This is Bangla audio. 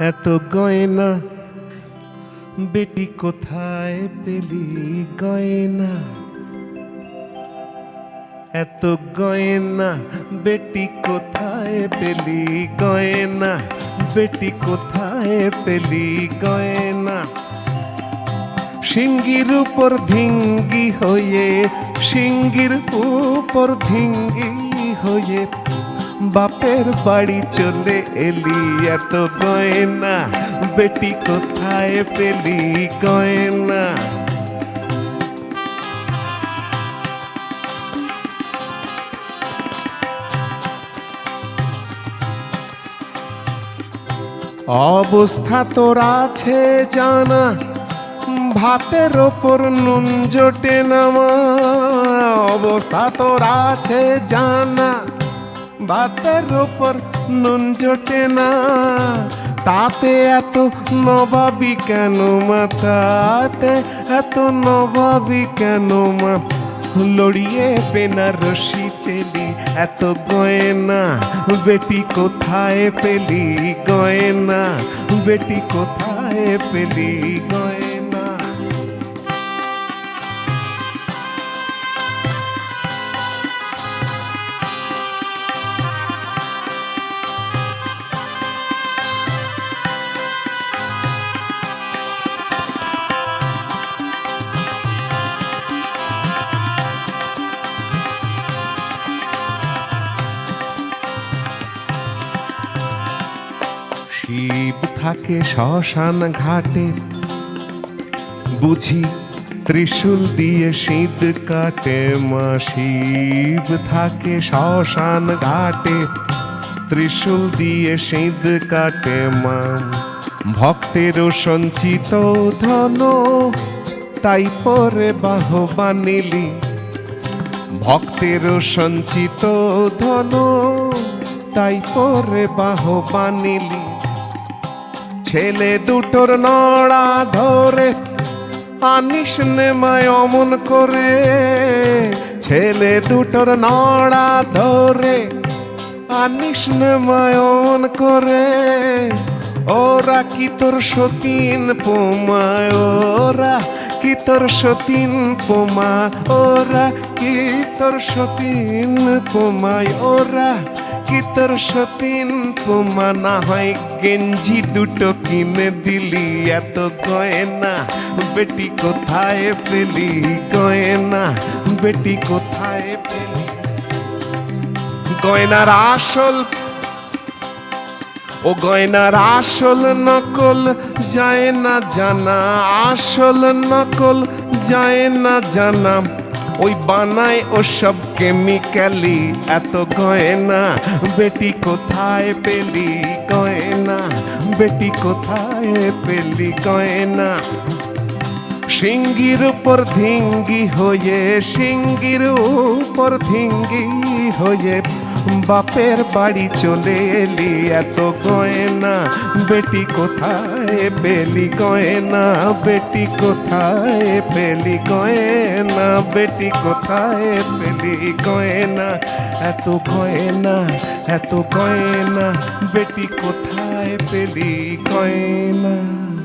এত গয়না। বেটি কোথায় পেলি গয়না? এত গয়না। বেটি কোথায় পেলি গয়না? বেটি কোথায় পেলি গয়না? সিঙ্গির উপর ধিঙ্গি হয়ে সিঙ্গির উপর ধিঙ্গি হয়ে বাপের বাড়ি চলে এলি, এত গয়না। বেটি কোথায় পেলি গয়না? অবস্থা তোর আছে জানা, ভাতের ওপর নুন জোটে নামা। অবস্থা তোর আছে জানা। ভাতের ওপর নুন জোটে না। তাতে এত নবাবি কেন মাথাতে এত নবাবি কেন মা? লড়িয়ে বেনারসি চেলি, এত গয়না। বেটি কোথায় পেলি গয়না? বেটি কোথায় পেলি গয়না? শিব থাকে শ্মশান ঘাটে। বুঝি ত্রিশূল দিয়ে শীত কাটে, মা শিব থাকে শ্মশান ঘাটে। ত্রিশূল দিয়ে শীত কাটে, মা ভক্তেরও সঞ্চিত ধন। তাই পরে বাহবা নিলি সঞ্চিত ধন। তাই পরে বাহবা নিলি ছেলে দুটোর নড়া ধরে, আনিস নেমায় অমন করে। ছেলে দুটোর নড়া ধরে, আনিস নেমায় অমন করে। ওরা কি তোর সতীন পোমায় ওরা কি তোর সতীন পোমা? ওরা কি তোর সতীন পোমায়? ওরা কি তোর সতীন? পোমা না হয় গেঞ্জি দুটো কিনে দিলি, এত গয়না। বেটি কোথায় পেলি? গয়না। বেটি কোথায় পেলি? গয়নার আসল ও গয়নার আসল নকল যায় না জানা, আসল নকল যায় না জানা। ওই বানায় ও সব কেমিক্যালি এত গয়না, বেটি কোথায় পেলি গয়না? বেটি কোথায় পেলি গয়না? সিঙ্গির উপর ধিঙ্গি হয়ে সিঙ্গির উপর ধিঙ্গি হয়ে বাপের বাড়ি চলে এলি, এত গয়না। বেটি কোথায় পেলি গয়না? বেটি কোথায় পেলি গয়না? বেটি কোথায় পেলি গয়না? এত গয়না এত গয়না। বেটি কোথায় পেলি গয়না?